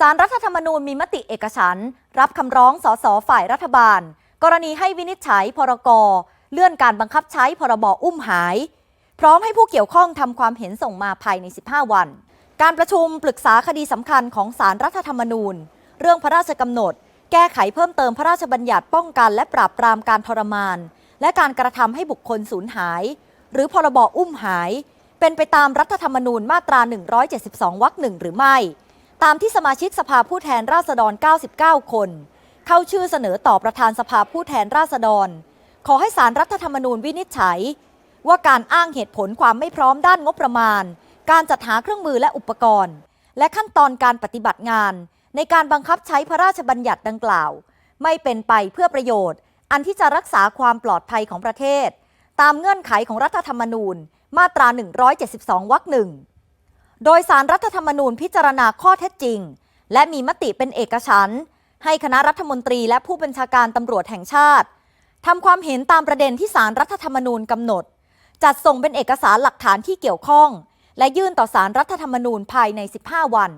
สารรัฐธรรมนูญมีมติเอกฉันรับคำร้องสสฝ่ายรัฐบาล กรณีให้วินิจฉัยพรกเลื่อนการบังคับใช้พรบอุ้มหาย พร้อมให้ผู้เกี่ยวข้องทำความเห็นส่งมาภายใน 15 วัน การประชุมปรึกษาคดีสำคัญของสารรัฐธรรมนูญ เรื่องพระราชกำหนด แก้ไขเพิ่มเติมพระราชบัญญัติป้องกัน และปราบปรามการทรมาน และการกระทำให้บุคคลสูญหาย หรือพรบอุ้มหาย เป็นไปตามรัฐธรรมนูญมาตรา 172 วรรคหนึ่งหรือไม่ ตามที่สมาชิกสภาผู้แทนราษฎร 99 คน เข้าชื่อเสนอต่อประธานสภาผู้แทนราษฎร ขอให้สารรัฐธรรมนูญวินิจฉัย ว่าการอ้างเหตุผลความไม่พร้อมด้านงบประมาณ การจัดหาเครื่องมือและอุปกรณ์ และขั้นตอนการปฏิบัติงาน ในการบังคับใช้พระราชบัญญัติดังกล่าว ไม่เป็นไปเพื่อประโยชน์ อันที่จะรักษาความปลอดภัยของประเทศ ตามเงื่อนไขของรัฐธรรมนูญ มาตรา 172 วรรคหนึ่ง โดยสารรัฐธรรมนูญพิจารณาข้อเท็จจริง และมีมติเป็นเอกฉันท์ให้คณะรัฐมนตรีและผู้บัญชาการตำรวจแห่งชาติทำความเห็นตามประเด็นที่สารรัฐธรรมนูญกำหนด จัดส่งเป็นเอกสารหลักฐานที่เกี่ยวข้อง และยื่นต่อสารรัฐธรรมนูญภายใน 15 วัน